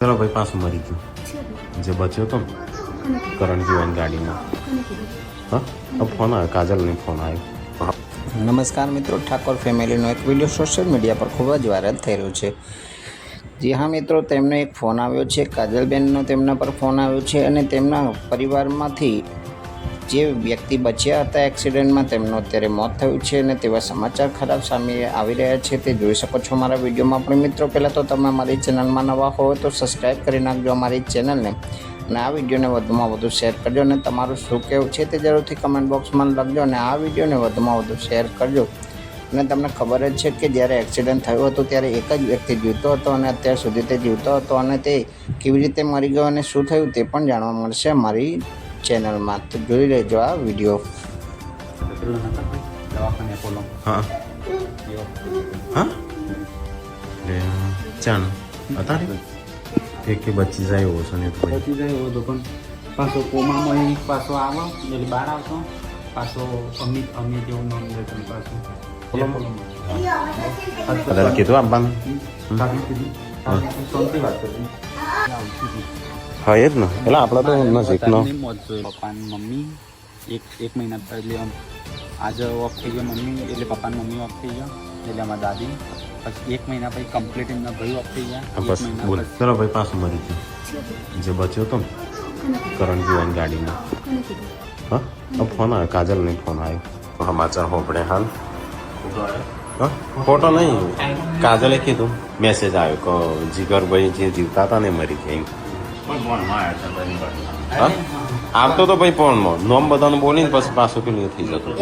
ચલો ભાઈ, પાછું મરી ગયું. જે બચ્યો તો ને કરણ જીવન ગાડીમાં. હા? ફોન આવ્યો કાજલને ફોન આવ્યો નમસ્કાર મિત્રો, ઠાકોર ફેમિલીનો એક વીડિયો સોશિયલ મીડિયા પર ખૂબ જ વાયરલ થઈ રહ્યો છે. જી હા મિત્રો, તેમનો એક ફોન આવ્યો છે. કાજલબેનનો તેમના પર ફોન આવ્યો છે અને તેમના પરિવારમાંથી જે વ્યક્તિ બચ્યા હતા એક્સિડન્ટમાં, તેમનું અત્યારે મોત થયું છે અને તેવા સમાચાર ખરાબ સામે આવી રહ્યા છે તે જોઈ શકો છો મારા વિડીયોમાં. પણ મિત્રો, પહેલાં તો તમે અમારી ચેનલમાં નવા હો તો સબસ્ક્રાઈબ કરી નાખજો અમારી ચેનલને. અને આ વિડીયોને વધુમાં વધુ શેર કરજો અને તમારું શું કહેવું છે તે જરૂરથી કમેન્ટ બોક્સમાં લખજો અને આ વિડીયોને વધુમાં વધુ શેર કરજો. અને તમને ખબર જ છે કે જ્યારે એક્સિડન્ટ થયું હતું ત્યારે એક જ વ્યક્તિ જીવતો હતો અને અત્યાર સુધી તે જીવતો હતો અને તે કેવી રીતે મરી ગયો અને શું થયું તે પણ જાણવા મળશે મારી ચેનલમાં તો જોઈ લેજો આ વીડિયો દવાખાને પોલો હા હા એટલે ચાણ અત્યારે તે કે બચી જાય એવો છે ને તો ભાઈ પછી જાય એવો તો પણ પાછો કોમામાં એ પાછો આવો એટલે બહાર આવશો પાછો અમિત અમિત જેવું નામ લે તમે પાછું અત્યારે કીધું આપવાનું કાકી કીધું કાકી શાંતિ વાત કરી હા એ જ ને. એટલે આપણે તો પપ્પા ને મમ્મી એક એક મહિના પહેલી આમ આજે ઓફ થઈ ગયો મમ્મી એટલે પપ્પા મમ્મી ઓફ થઈ ગયો એટલે અમારા દાદી. પછી એક મહિના પછી કમ્પ્લીટ એમના ભાઈ ઓફ થઈ ગયા. એક બસ બોલ. ચલો ભાઈ પાછું મરી ગયું. જે બચ્યો તો કરણ જીવન ગાડીમાં. હા? ફોન આવ્યો કાજલ નહીં ફોન આવ્યો. સમાચાર હોપડે હાલ. હા? ફોટો નહીં. કાજલે કીધું મેસેજ આવ્યો કે જીગરભાઈ જે જીવતા હતા ને મરી ગયા આવતો તો ભાઈ ફોનમાં નોમ બધાનું બોલીને પછી પાછું પેલું થઈ જતું.